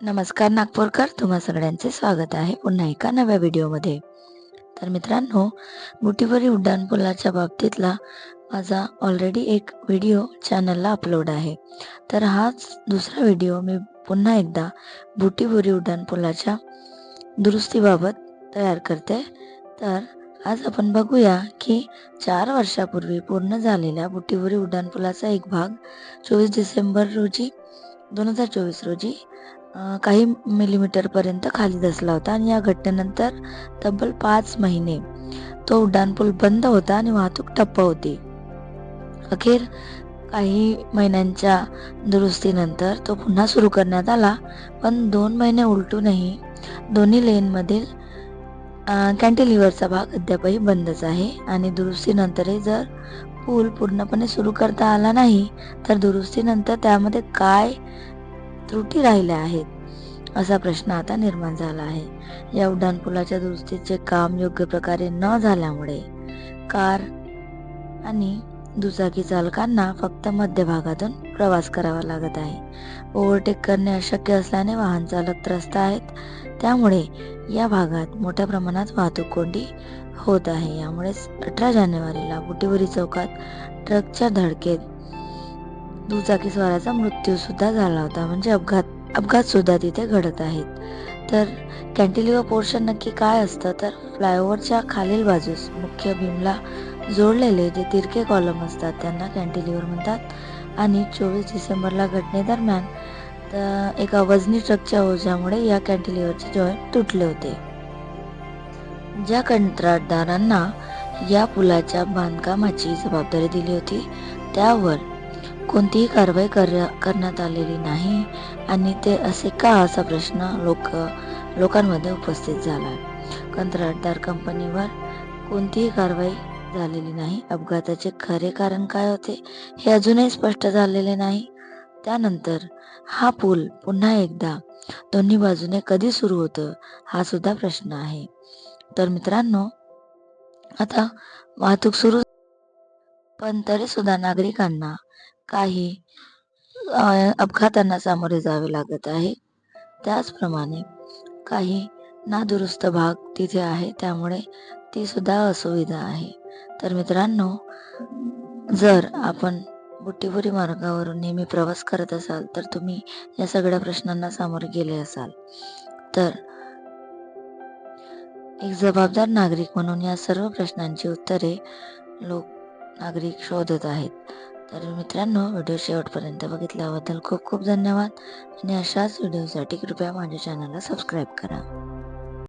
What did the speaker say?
नमस्कार नागपूरकर तुम्हा सगळ्यांचे स्वागत आहे पुन्हा एका नव्या व्हिडिओमध्ये. तर मित्रांनो बुटीवरी उड्डाणपुलाच्या बाबतीतला माझा ऑलरेडी एक व्हिडिओ चॅनलला अपलोड आहे. तर हाच दुसरा व्हिडिओ मी पुन्हा एकदा बुटीवरी उड्डाणपुलाच्या दुरुस्तीबाबत तयार करते. तर आज आपण बघूया की चार वर्षापूर्वी पूर्ण झालेल्या बुटीवरी उड्डाणपुलाचा एक भाग चोवीस डिसेंबर रोजी दोन हजार चोवीस रोजी काही मिलीमीटरपर्यंत खाली धसला होता आणि या घटनेनंतर तब्बल पाच महिने तो उड्डाणपूल बंद होता आणि वाहतूक ठप्प होती. अखेर काही महिन्यांच्या दुरुस्तीनंतर तो पुन्हा सुरू करण्यात आला पण दोन महिने उलटूनही दोन्ही लेनमधील कॅन्टिलिव्हरचा भाग अद्यापही बंदच आहे आणि दुरुस्तीनंतरही जर पूल पूर्णपणे सुरू करता आला नाही तर दुरुस्तीनंतर त्यामध्ये काय त्रुटी राहिल्या आहेत. असा प्रश्न आता निर्माण झाला आहे. या उड्डाणपुलाच्या दुरुस्तीचे काम योग्य प्रकारे न झाल्यामुळे कार आणि दुचाकी चालकांना फक्त मध्यभागातून प्रवास करावा लागत आहे. ओव्हरटेक करणे अशक्य असल्याने वाहन चालक त्रस्त आहेत. त्यामुळे या भागात मोठ्या प्रमाणात वाहतूक कोंडी होत आहे. यामुळेच अठरा जानेवारीला बुटीवरी चौकात ट्रकच्या धडकेत दुचाकीस्वाराचा मृत्यूसुद्धा मृत्यू सुद्धा झाला होता. म्हणजे अपघात अपघात सुद्धा तिथे घडत आहेत. तर कॅन्टिलिव्हर पोर्शन नक्की काय असतं? तर फ्लायओव्हरच्या खालील बाजूस मुख्य भीमला जोडलेले जे तिरके कॉलम असतात त्यांना कॅन्टिलिव्हर म्हणतात. आणि चोवीस डिसेंबरला घटनेदरम्यान तर एका वजनी ट्रकच्या ओझ्यामुळे या कॅन्टिलिव्हरचे जॉईंट तुटले होते. ज्या कंत्राटदारांना या पुलाच्या बांधकामाची जबाबदारी दिली होती त्यावर कोणतीही कारवाई कर करण्यात आलेली नाही आणि ते असे का असा प्रश्न लोक लोकांमध्ये उपस्थित झाला. कंत्राटदार कंपनीवर कोणतीही कारवाई झालेली नाही. अपघाताचे खरे कारण काय होते हे अजूनही स्पष्ट झालेले नाही. त्यानंतर हा पूल पुन्हा एकदा दोन्ही बाजूने कधी सुरू होतं हा सुद्धा प्रश्न आहे. तर मित्रांनो आता वाहतूक सुरू पण तरी सुद्धा नागरिकांना काही अपघातांना सामोरे जावे लागत आहे. त्याचप्रमाणे काही नादुरुस्त भाग तिथे आहे त्यामुळे ती सुद्धा असुविधा आहे. तर मित्रांनो जर आपण बुट्टीपुरी मार्गावरून नेहमी प्रवास करत असाल तर तुम्ही या सगळ्या प्रश्नांना सामोरे गेले असाल. तर एक जबाबदार नागरिक म्हणून या सर्व प्रश्नांची उत्तरे लोक नागरिक शोधत आहेत. तर मित्रांनो व्हिडिओ शेवटपर्यंत बघितल्याबद्दल खूप खूप धन्यवाद आणि अशाच व्हिडिओसाठी कृपया माझ्या चॅनलला सबस्क्राईब करा.